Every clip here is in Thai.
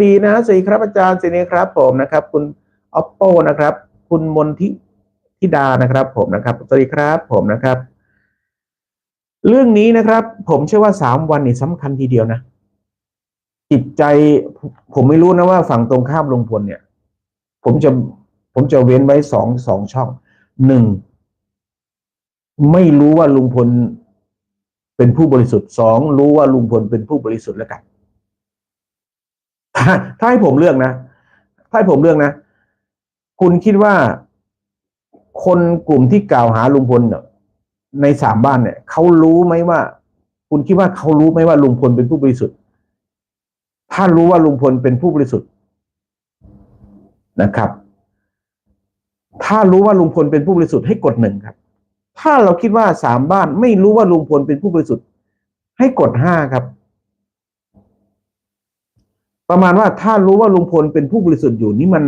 บีนะสวัสดีครับอาจารย์สวัสดีครับผมนะครับ คุณ oppo นะครับ คุณมนทิธิดานะครับ ผมนะครับสวัสดีครับผมนะครับ เรื่องนี้นะครับ ผมเชื่อว่าสามวันนี่สำคัญทีเดียวนะ จิตใจผมไม่รู้นะว่าฝั่งตรงข้ามลุงพลเนี่ย ผมจะผมจะเว้นไว้สองสองช่องหนึ่งไม่รู้ว่าลุงพลเป็นผู้บริสุทธิ์สองรู้ว่าลุงพลเป็นผู้บริสุทธิ์แล้วกัน ถ้าให้ผมเลือกนะ ถ้าให้ผมเลือกนะ คุณคิดว่าคนกลุ่มที่กล่าวหาลุงพลเนี่ยในสามบ้านเนี่ยเขารู้ไหมว่า คุณคิดว่าเขารู้ไหมว่าลุงพลเป็นผู้บริสุทธิ์ ถ้ารู้ว่าลุงพลเป็นผู้บริสุทธิ์นะครับ ถ้ารู้ว่าลุงพลเป็นผู้บริสุทธิ์ให้กดหนึ่งครับ ถ้าเราคิดว่าสามบ้านไม่รู้ว่าลุงพลเป็นผู้บริสุทธิ์ ให้กดห้าครับ ประมาณว่าถ้ารู้ว่าลุงพลเป็นผู้บริสุทธิ์อยู่นี่มัน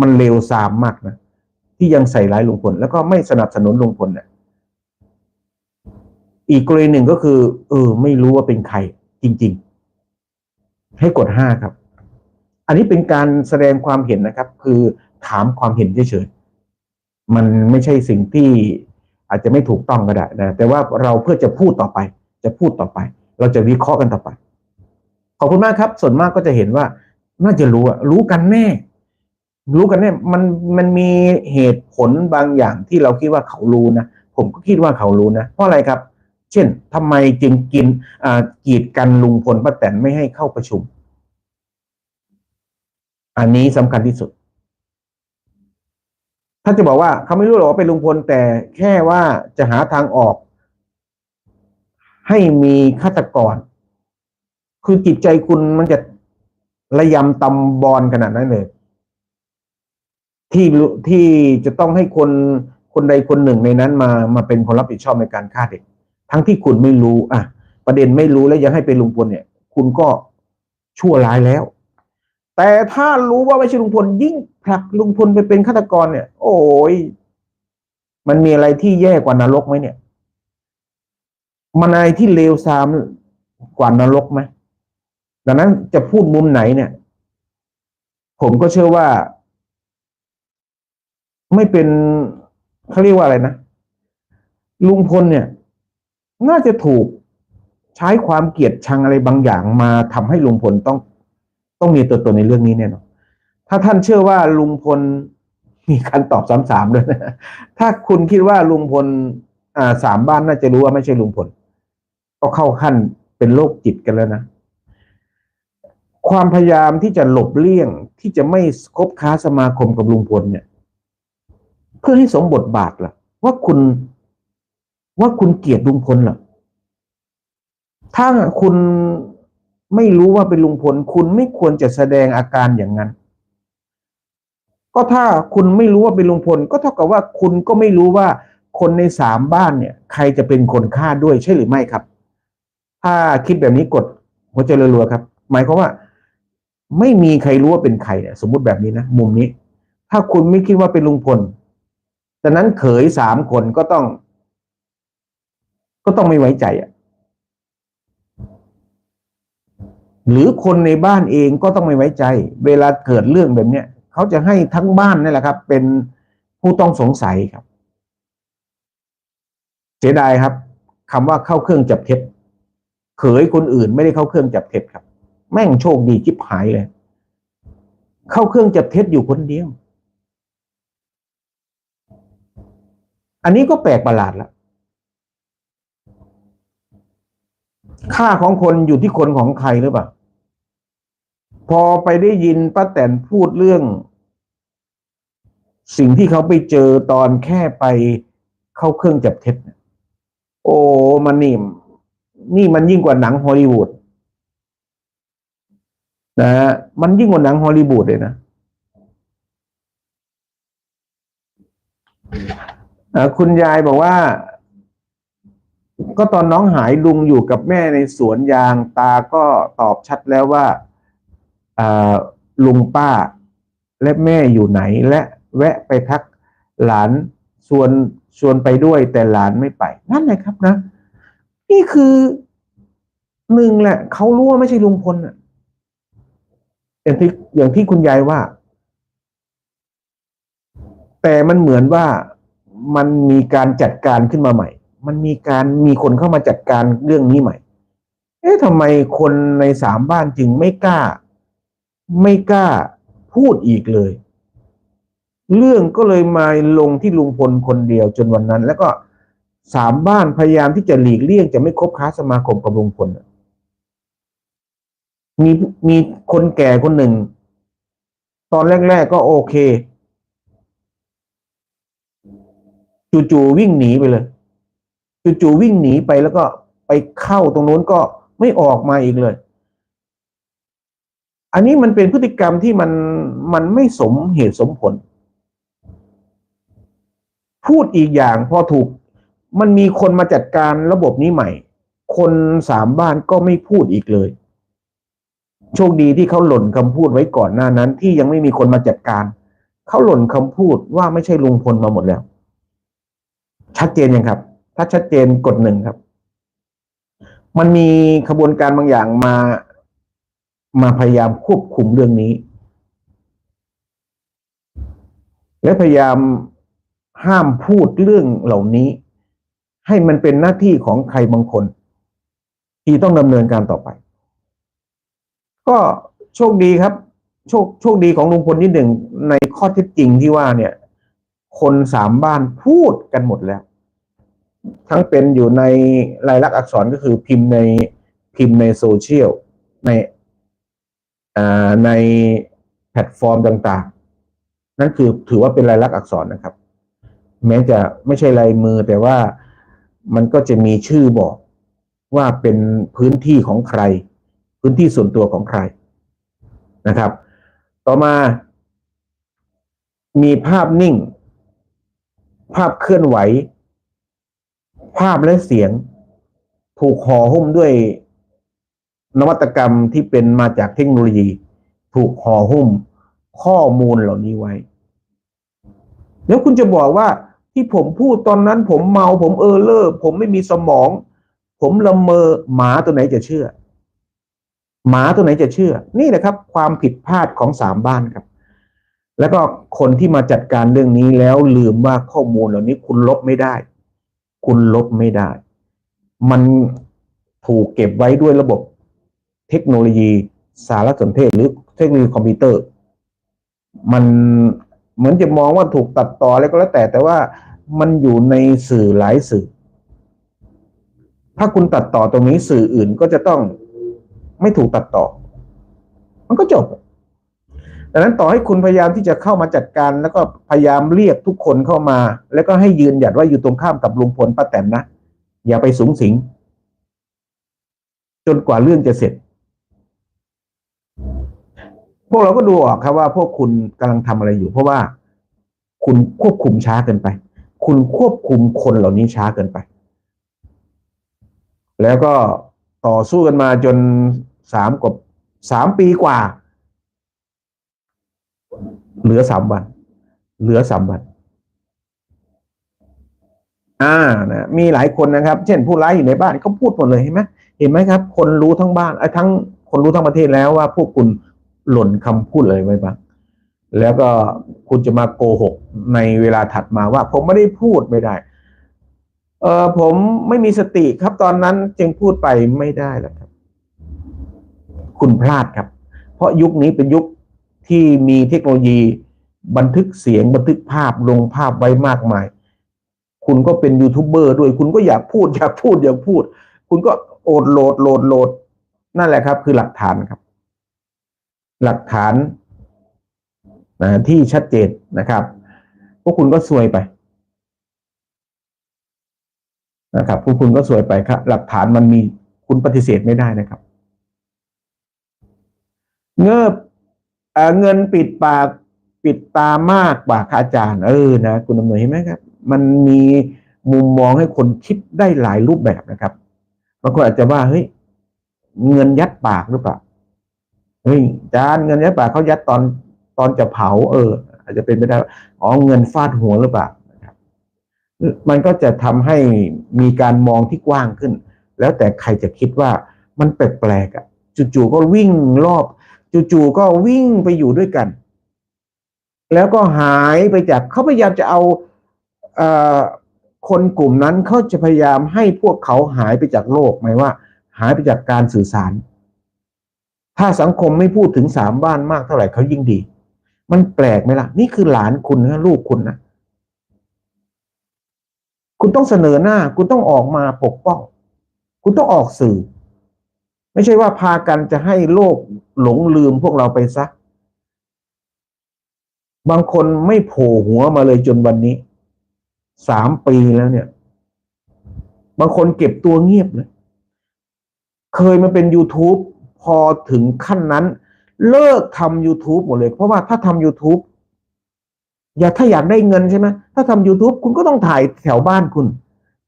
มันเลวทรามมากนะที่ยังใส่ร้ายลุงพลแล้วก็ไม่สนับสนุนลุงพลเนี่ยอีกกรณีหนึ่งก็คือ เออ ไม่รู้ว่าเป็นใคร จริง ๆ ให้กดห้าครับ อันนี้เป็นการแสดงความเห็นนะครับ คือถามความเห็นเฉยๆมันไม่ใช่สิ่งที่อาจจะไม่ถูกต้องก็ได้นะแต่ว่าเราเพื่อจะพูดต่อไป จะพูดต่อไป เราจะวิเคราะห์กันต่อไป ขอบคุณมากครับ ส่วนมากก็จะเห็นว่า น่าจะรู้อะรู้กันแน่ รู้กันแน่มันมันมีเหตุผลบางอย่างที่เราคิดว่าเขารู้นะผมก็คิดว่าเขารู้นะเพราะอะไรครับ เช่นทำไมจึงกินอ่ากีดกันลุงพลป้าแตนไม่ให้เข้าประชุม อันนี้สำคัญที่สุดถ้าจะบอกว่าเขาไม่รู้หรอกว่าเป็นลุงพลแต่แค่ว่าจะหาทางออก ให้มีฆาตกร คือจิตใจคุณมันจะระยำตำบอลขนาดนั้นเลย ที่ที่จะต้องให้คนคนใดคนหนึ่งในนั้นมามาเป็นคนรับผิดชอบในการฆ่าเด็ก ทั้งที่คุณไม่รู้ อะ ประเด็นไม่รู้แล้วยังให้เป็นลุงพลเนี่ย คุณก็ชั่วร้ายแล้ว แต่ถ้ารู้ว่าไม่ใช่ลุงพลยิ่งผลักลุงพลไปเป็นฆาตกรเนี่ย โอ้ยมันมีอะไรที่แย่กว่านรกไหมเนี่ย มันอะไรที่เลวทรามกว่านรกไหม ดังนั้นจะพูดมุมไหนเนี่ย ผมก็เชื่อว่า ไม่เป็นเขาเรียกว่าอะไรนะลุงพลเนี่ย น่าจะถูกใช้ความเกลียดชังอะไรบางอย่างมาทำให้ลุงพลต้อง ต้องมีตัวตนในเรื่องนี้แน่นอนถ้าท่านเชื่อว่าลุงพลมีการตอบซ้ำๆด้วยนะถ้าคุณคิดว่าลุงพลอ่าสามบ้านน่าจะรู้ว่าไม่ใช่ลุงพล ก็เข้าขั้นเป็นโรคจิตกันแล้วนะ ความพยายามที่จะหลบเลี่ยงที่จะไม่คบค้าสมาคมกับลุงพลเนี่ย เพื่อให้สมบทบาทล่ะ ว่าคุณว่าคุณเกลียดลุงพลเหรอถ้าคุณไม่รู้ว่าเป็นลุงพล คุณไม่ควรจะแสดงอาการอย่างนั้น ก็ถ้าคุณไม่รู้ว่าเป็นลุงพล ก็เท่ากับว่าคุณก็ไม่รู้ว่าคนในสามบ้านเนี่ย ใครจะเป็นคนฆ่าด้วยใช่หรือไม่ครับ ถ้าคิดแบบนี้กดหัวใจรัวๆครับ หมายความว่า ไม่มีใครรู้ว่าเป็นใครเนี่ยสมมุติแบบนี้นะมุมนี้ ถ้าคุณไม่คิดว่าเป็นลุงพลดังนั้นเขยสามคนก็ต้อง ก็ต้องไม่ไว้ใจอะ หรือคนในบ้านเองก็ต้องไม่ไว้ใจ เวลาเกิดเรื่องแบบเนี้ยเขาจะให้ทั้งบ้านนี่แหละครับ เป็นผู้ต้องสงสัยครับ เสียดายครับคำว่าเข้าเครื่องจับเท็จเขยคนอื่นไม่ได้เข้าเครื่องจับเท็จครับ แม่งโชคดีจิบหายเลย เข้าเครื่องจับเท็จอยู่คนเดียว อันนี้ก็แปลกประหลาดแล้วค่าของคนอยู่ที่คนของใครหรือเปล่า พอไปได้ยินป้าแตนพูดเรื่อง สิ่งที่เขาไปเจอตอนแค่ไปเข้าเครื่องจับเท็จเนี่ยโอ้ มันนี่ นี่มันยิ่งกว่าหนังฮอลลีวูด นะฮะมันยิ่งกว่าหนังฮอลลีวูดเลยนะคุณยายบอกว่า ก็ตอนน้องหายลุงอยู่กับแม่ในสวนยางตาก็ตอบชัดแล้วว่าลุงป้า และแม่อยู่ไหน และแวะไปทักหลานชวนชวนไปด้วย แต่หลานไม่ไป นั่นแหละครับนะ นี่คือหนึ่งแหละ เขารู้ว่าไม่ใช่ลุงพลน่ะ อย่างที่อย่างที่คุณยายว่า แต่มันเหมือนว่ามันมีการจัดการขึ้นมาใหม่ มันมีการมีคนเข้ามาจัดการเรื่องนี้ใหม่ เอ๊ะทำไมคนในสามบ้านจึงไม่กล้า ไม่กล้าพูดอีกเลย เรื่องก็เลยมาลงที่ลุงพลคนเดียวจนวันนั้น แล้วก็สามบ้านพยายามที่จะหลีกเลี่ยงจะไม่คบค้าสมาคมกับลุงพล มีมีคนแก่คนหนึ่ง ตอนแรก ๆ ก็โอเค จู่ๆวิ่งหนีไปเลย จู่ๆวิ่งหนีไปแล้วก็ไปเข้าตรงนู้นก็ไม่ออกมาอีกเลย อันนี้มันเป็นพฤติกรรมที่มันมันไม่สมเหตุสมผล พูดอีกอย่างพอถูก มันมีคนมาจัดการระบบนี้ใหม่ คนสามบ้านก็ไม่พูดอีกเลย โชคดีที่เขาหล่นคำพูดไว้ก่อนหน้านั้น ที่ยังไม่มีคนมาจัดการ เขาหล่นคำพูดว่าไม่ใช่ลุงพลมาหมดแล้ว ชัดเจนยังครับ ถ้าชัดเจนกดหนึ่งครับ มันมีขบวนการบางอย่างมามาพยายามควบคุมเรื่องนี้ และพยายามห้ามพูดเรื่องเหล่านี้ ให้มันเป็นหน้าที่ของใครบางคน ที่ต้องดำเนินการต่อไป ก็โชคดีครับ โชคโชคดีของลุงพลที่หนึ่งในข้อเท็จจริงที่ว่าเนี่ย คนสามบ้านพูดกันหมดแล้ว ทั้งเป็นอยู่ในลายลักษณ์อักษรก็คือพิมพ์ในพิมพ์ในโซเชียลในอ่ในแพลตฟอร์มต่าง ๆ นั่นคือถือว่าเป็นลายลักษณ์อักษรนะครับ แม้จะไม่ใช่ลายมือแต่ว่ามันก็จะมีชื่อบอกว่าเป็นพื้นที่ของใคร พื้นที่ส่วนตัวของใครนะครับ ต่อมา มีภาพนิ่ง ภาพเคลื่อนไหว ภาพและเสียง ถูกห่อหุ้มด้วยนวัตกรรมที่เป็นมาจากเทคโนโลยี ถูกห่อหุ้มข้อมูลเหล่านี้ไว้ แล้วคุณจะบอกว่าที่ผมพูดตอนนั้นผมเมาผมเออเลอร์ผมไม่มีสมอง ผมละเมอหมาตัวไหนจะเชื่อ หมาตัวไหนจะเชื่อ นี่แหละครับ ความผิดพลาดของสามบ้านครับ แล้วก็คนที่มาจัดการเรื่องนี้แล้วลืมว่าข้อมูลเหล่านี้คุณลบไม่ได้ คุณลบไม่ได้ มันถูกเก็บไว้ด้วยระบบเทคโนโลยีสารสนเทศหรือเทคโนโลยีคอมพิวเตอร์ มันเหมือนจะมองว่าถูกตัดต่ออะไรก็แล้วแต่ แต่ว่ามันอยู่ในสื่อหลายสื่อ ถ้าคุณตัดต่อตรงนี้สื่ออื่นก็จะต้อง ไม่ถูกตัดต่อ มันก็จบดังนั้นต่อให้คุณพยายามที่จะเข้ามาจัดการ แล้วก็พยายามเรียกทุกคนเข้ามา แล้วก็ให้ยืนหยัดว่าอยู่ตรงข้ามกับลุงพลป้าแตนนะ อย่าไปสูงสิง จนกว่าเรื่องจะเสร็จ พวกเราก็ดูออกครับว่า พวกคุณกำลังทำอะไรอยู่ เพราะว่าคุณควบคุมช้าเกินไป คุณควบคุมคนเหล่านี้ช้าเกินไป แล้วก็ ต่อสู้กันมาจนสามกว่าสามปีกว่า เหลือสามวัน เหลือสามวันอ่านะมีหลายคนนะครับ เช่นผู้ร้ายอยู่ในบ้านเขาพูดหมดเลยเห็นไหมเห็นไหมครับ คนรู้ทั้งบ้านเอ้ทั้งคนรู้ทั้งประเทศแล้วว่าพวกคุณหล่นคำพูดอะไรไว้บ้างแล้วก็คุณจะมาโกหกในเวลาถัดมาว่า ผมไม่ได้พูดไม่ได้ เออผมไม่มีสติครับตอนนั้นจึงพูดไปไม่ได้แล้วครับ คุณพลาดครับ เพราะยุคนี้เป็นยุคที่มีเทคโนโลยี บันทึกเสียงบันทึกภาพลงภาพไว้มากมาย คุณก็เป็นยูทูบเบอร์ด้วยคุณก็อยากพูดอยากพูดอยากพูด คุณก็โอดโหลดโหลดโหลด นั่นแหละครับ คือหลักฐานครับ หลักฐานนะที่ชัดเจนนะครับพวกคุณก็ซวยไป นะครับพวกคุณก็สวยไปครับ หลักฐานมันมีคุณปฏิเสธไม่ได้นะครับ เงิบเอ่อเงินปิดปากปิดตามากกว่าค่าอาจารย์เออนะคุณดำเนินเห็นไหมครับ มันมีมุมมองให้คนคิดได้หลายรูปแบบนะครับบางคนอาจจะว่าเฮ้ยเงินยัดปากหรือเปล่าเฮ้ยอาจารย์เงินยัดปากเขายัดตอนตอนจะเผา เออ อาจจะเป็นไปได้อ๋อเงินฟาดหัวหรือเปล่า มันก็จะทำให้มีการมองที่กว้างขึ้น แล้วแต่ใครจะคิดว่ามันแปลกๆอะจู่ๆก็วิ่งรอบ จู่ๆก็วิ่งไปอยู่ด้วยกัน แล้วก็หายไปจากเขาพยายามจะเอาเออคนกลุ่มนั้นเขาจะพยายามให้พวกเขาหายไปจากโลกหมายว่า หายไปจากการสื่อสาร ถ้าสังคมไม่พูดถึงสามบ้านมากเท่าไหร่เขายิ่งดี มันแปลกไหมล่ะ นี่คือหลานคุณนะลูกคุณนะ คุณต้องเสนอหน้า คุณต้องออกมาปกป้อง คุณต้องออกสื่อ ไม่ใช่ว่าพากันจะให้โลกหลงลืมพวกเราไปซะ บางคนไม่โผล่หัวมาเลยจนวันนี้ สามปีแล้วเนี่ย บางคนเก็บตัวเงียบเลยเคยมาเป็น YouTube พอถึงขั้นนั้น เลิกทำ YouTube หมดเลย เพราะว่าถ้าทำ YouTube อย่าถ้าอยากได้เงินใช่ไหมถ้าทำ YouTube คุณก็ต้องถ่ายแถวบ้านคุณ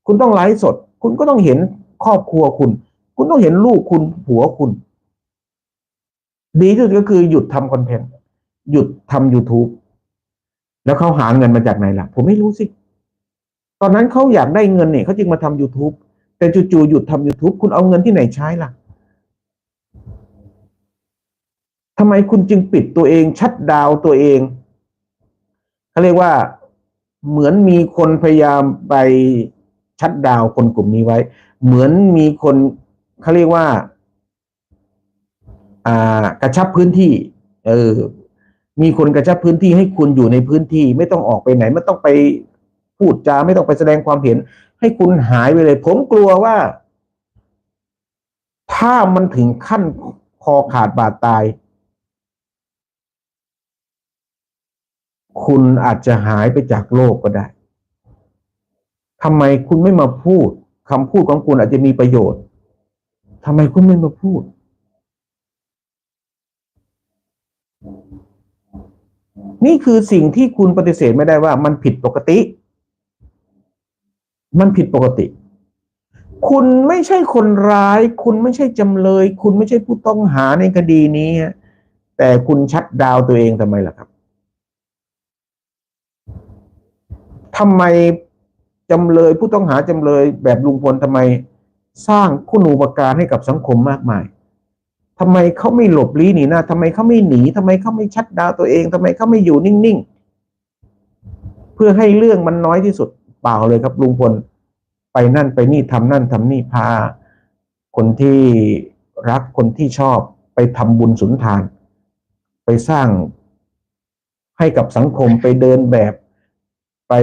คุณต้องไลฟ์สด คุณก็ต้องเห็นครอบครัวคุณ คุณต้องเห็นลูกคุณผัวคุณ ดีที่สุดก็คือหยุดทำคอนเทนต์หยุดทำ YouTube แล้วเขาหาเงินมาจากไหนล่ะ ผมไม่รู้สิ ตอนนั้นเขาอยากได้เงินเนี่ยเขาจึงมาทำ YouTube แต่จู่ๆหยุดทำ YouTube คุณเอาเงินที่ไหนใช้ล่ะทำไมคุณจึงปิดตัวเอง ชัดดาวตัวเอง เขาเรียกว่าเหมือนมีคนพยายามไปชัดดาวคนกลุ่มนี้ไว้ เหมือนมีคนเขาเรียกว่า อ่ากระชับพื้นที่ เออ มีคนกระชับพื้นที่ให้คุณอยู่ในพื้นที่ ไม่ต้องออกไปไหน ไม่ต้องไปพูดจาไม่ต้องไปแสดงความเห็น ให้คุณหายไปเลย ผมกลัวว่า ถ้ามันถึงขั้นคอขาดบาดตาย คุณอาจจะหายไปจากโลกก็ได้ทำไมคุณไม่มาพูดคำพูดของคุณอาจจะมีประโยชน์ทำไมคุณไม่มาพูด นี่คือสิ่งที่คุณปฏิเสธไม่ได้ว่ามันผิดปกติ มันผิดปกติ คุณไม่ใช่คนร้าย คุณไม่ใช่จำเลย คุณไม่ใช่ผู้ต้องหาในคดีนี้ แต่คุณชัดดาวตัวเองทำไมล่ะครับ ทำไมจำเลยผู้ต้องหาจำเลยแบบลุงพลทำไมสร้างคุณูปการให้กับสังคมมากมายทำไมเขาไม่หลบลี้หนีหน้าทำไมเขาไม่หนีทำไมเขาไม่ชัดดาวตัวเองทำไมเขาไม่อยู่นิ่งๆ เพื่อให้เรื่องมันน้อยที่สุดเปล่าเลยครับลุงพลไปนั่นไปนี่ทำนั่นทำนี่พา คนที่รักคนที่ชอบไปทำบุญสุนทาน ไปสร้างให้กับสังคมไปเดินแบบ ไป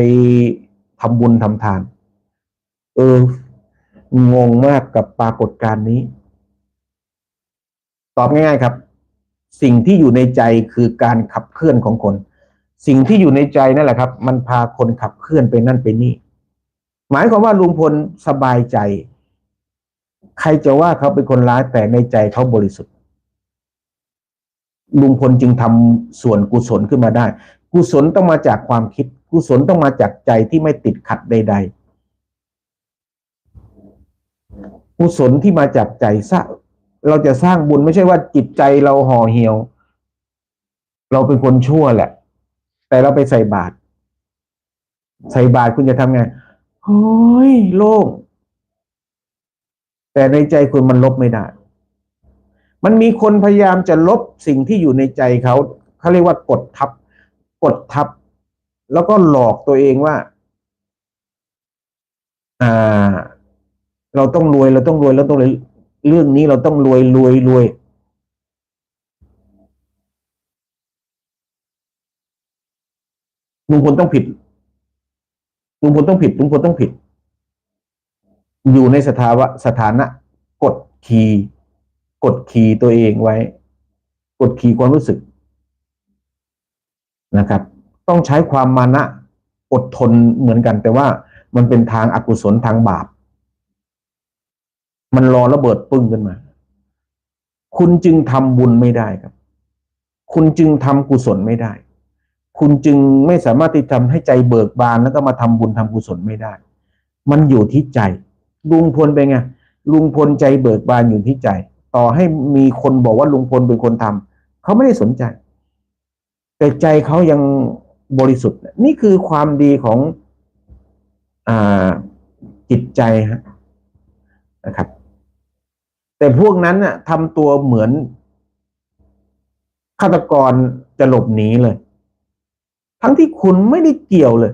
ทำบุญทำทาน เอองงมากกับปรากฏการณ์นี้ ตอบง่าย ๆครับ สิ่งที่อยู่ในใจคือการขับเคลื่อนของคน สิ่งที่อยู่ในใจนั่นแหละครับ มันพาคนขับเคลื่อนไปนั่นไปนี่ หมายความว่าลุงพลสบายใจ ใครจะว่าเขาเป็นคนร้ายแต่ในใจเขาบริสุทธิ์ลุงพลจึงทำส่วนกุศลขึ้นมาได้ กุศลต้องมาจากความคิด กุศลต้องมาจากใจที่ไม่ติดขัดใด ๆ กุศลที่มาจากใจสร้างเราจะสร้างบุญไม่ใช่ว่าจิตใจเราห่อเหี่ยว เราเป็นคนชั่วแหละ แต่เราไปใส่บาตรใส่บาตรคุณจะทำไงเฮ้ยโล่งแต่ในใจคุณมันลบไม่ได้ มันมีคนพยายามจะลบสิ่งที่อยู่ในใจเขาเขาเรียกว่ากดทับ กดทับ แล้วก็หลอกตัวเองว่า อ่า เราต้องรวยเราต้องรวยเราต้องรวยเรื่องนี้เราต้องรวยรวยรวยลุงพลต้องผิดลุงพลต้องผิดลุงพลต้องผิด อยู่ในสถาวะสถานะ กดขี่กดขี่ตัวเองไว้ กดขี่ความรู้สึกนะครับ ต้องใช้ความมานะอดทนเหมือนกัน แต่ว่ามันเป็นทางอากุศลทางบาป มันรอระเบิดปึ้งขึ้นมา คุณจึงทำบุญไม่ได้ครับ คุณจึงทำกุศลไม่ได้ คุณจึงไม่สามารถที่ทำให้ใจเบิกบานแล้วก็มาทำบุญทำกุศลไม่ได้ มันอยู่ที่ใจ ลุงพลเป็นไงลุงพลใจเบิกบานอยู่ที่ใจ ต่อให้มีคนบอกว่าลุงพลเป็นคนทำเขาไม่ได้สนใจ แต่ใจเขายัง บริสุทธิ์ นี่คือความดีของอจิตใจฮะนะครับ แต่พวกนั้นน่ะทำตัวเหมือนฆาตกรจะหลบหนีเลย ทั้งที่คุณไม่ได้เกี่ยวเลย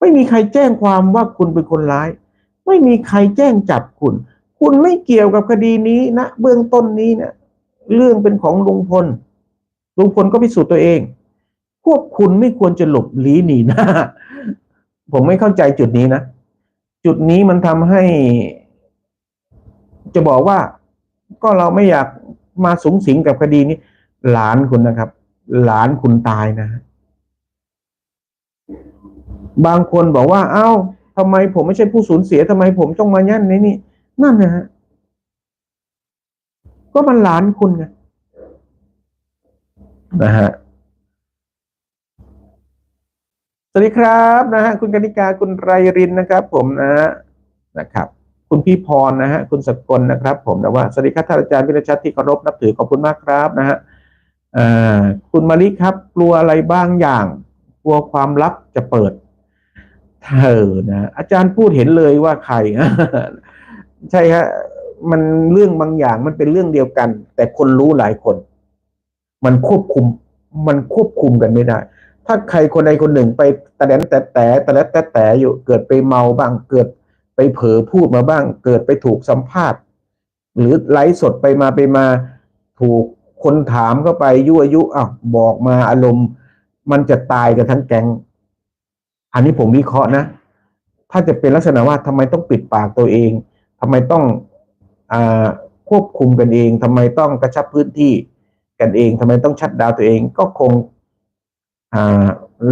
ไม่มีใครแจ้งความว่าคุณเป็นคนร้าย ไม่มีใครแจ้งจับคุณ คุณไม่เกี่ยวกับคดีนี้นะเบื้องต้นนี้นะเรื่องเป็นของลุงพลลุงพลก็พิสูจน์ตัวเอง พวกคุณไม่ควรจะหลบหลีหนีหน้า ผมไม่เข้าใจจุดนี้นะ จุดนี้มันทำให้ จะบอกว่า ก็เราไม่อยากมาสูงสิงกับคดีนี้ หลานคุณนะครับ หลานคุณตายนะ บางคนบอกว่า เอ้าทำไมผมไม่ใช่ผู้สูญเสียทำไมผมต้องมายั่นในนี่นั่นนะฮะก็มันหลานคุณไงนะฮะ สวัสดีครับนะฮะคุณกนิกาคุณไรรินนะครับ ผมนะฮะนะครับ คุณพี่พรนะฮะคุณสกลนะครับ ผมนะว่าสวัสดีครับท่านอาจารย์วิรชัดที่เคารพนับถือขอบคุณมากครับนะฮะคุณมาริครับ กลัวอะไรบ้างอย่าง กลัวความลับจะเปิด เธอนะอาจารย์พูดเห็นเลยว่าใครใช่ฮะมันเรื่องบางอย่างมันเป็นเรื่องเดียวกัน แต่คนรู้หลายคน มันควบคุม มันควบคุมกันไม่ได้ ถ้าใครคนใดคนหนึ่งไปตะแดนแต่แต่ตะแลแต่แต่อยู่เกิดไปเมาบ้าง เกิดไปเผลอพูดมาบ้าง เกิดไปถูกสัมภาษณ์ หรือไลฟ์สดไปมาไปมาถูกคนถามเข้าไปยั่วยุอ้าวบอกมาอารมณ์ มันจะตายกันทั้งแก๊งอันนี้ผมวิเคราะห์นะ ถ้าจะเป็นลักษณะว่าทำไมต้องปิดปากตัวเองทำไมต้องอาควบคุมกันเองทำไมต้องกระชับพื้นที่กันเองทำไมต้องชัดดาวตัวเอง ก็คง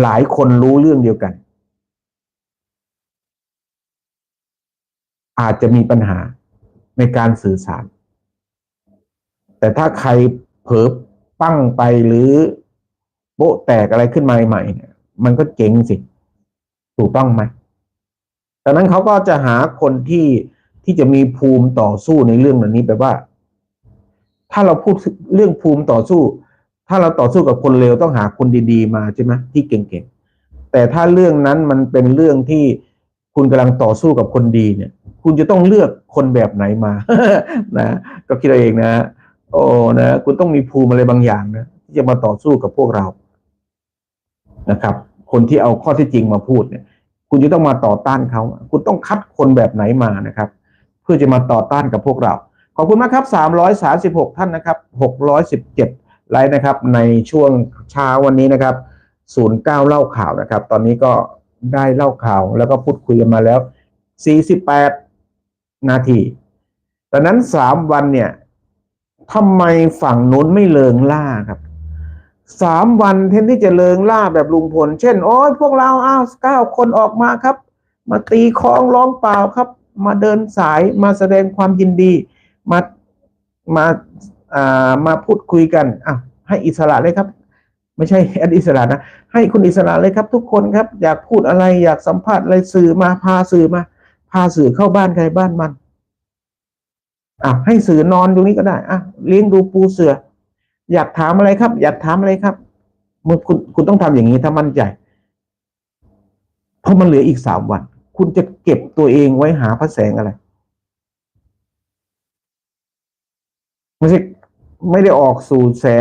หลายคนรู้เรื่องเดียวกัน อาจจะมีปัญหาในการสื่อสาร แต่ถ้าใครเผลอปั้งไปหรือโบ๊ะแตกอะไรขึ้นมาใหม่เนี่ยมันก็เจ๋งสิ ถูกต้องไหมดังนั้นเขาก็จะหาคนที่ที่จะมีภูมิต่อสู้ในเรื่องแบบนี้แบบว่า ถ้าเราพูดเรื่องภูมิต่อสู้ ถ้าเราต่อสู้กับคนเลวต้องหาคนดี ๆ มาใช่ไหมที่เก่งๆ แต่ถ้าเรื่องนั้นมันเป็นเรื่องที่คุณกำลังต่อสู้กับคนดีเนี่ย คุณจะต้องเลือกคนแบบไหนมานะ ก็คิดเอาเองนะ โอ้นะคุณต้องมีภูมิอะไรบางอย่างนะที่จะมาต่อสู้กับพวกเรานะครับ คนที่เอาข้อที่จริงมาพูดเนี่ย คุณจะต้องมาต่อต้านเขาคุณต้องคัดคนแบบไหนมานะครับ เพื่อจะมาต่อต้านกับพวกเรา ขอบคุณมากครับ 336 ท่านนะครับ 617 ไลค์นะครับในช่วงเช้าวันนี้นะครับ 09 เล่าข่าวนะครับ ตอนนี้ก็ได้เล่าข่าวแล้วก็พูดคุยกันมาแล้ว 48 นาทีดังนั้น 3 วันเนี่ยทำไมฝั่งนู้นไม่เลิงล่าครับสามวันแทนที่จะเลิงล่าแบบลุงพล เช่น โอ้ยพวกเราอ้าวเก้าคนออกมาครับ มาตีคล้องร้องเปล่าครับ มาเดินสายมาแสดงความยินดี มามา มาพูดคุยกันอะให้อิสระเลยครับ ไม่ใช่อันอิสระนะ ให้คุณอิสระเลยครับ ทุกคนครับ อยากพูดอะไรอยากสัมภาษณ์อะไรสื่อมาพาสื่อมา พาสื่อเข้าบ้านใครบ้านมันอะให้สื่อนอนตรงนี้ก็ได้อะเลี้ยงดูปูเสือ อยากถามอะไรครับ อยากถามอะไรครับเมื่อคุณคุณต้องทำอย่างนี้ถ้ามั่นใจ เพราะมันเหลืออีกสามวัน คุณจะเก็บตัวเองไว้หาพระแสงอะไรไม่ใช่ ไม่ได้ออกสู่แสง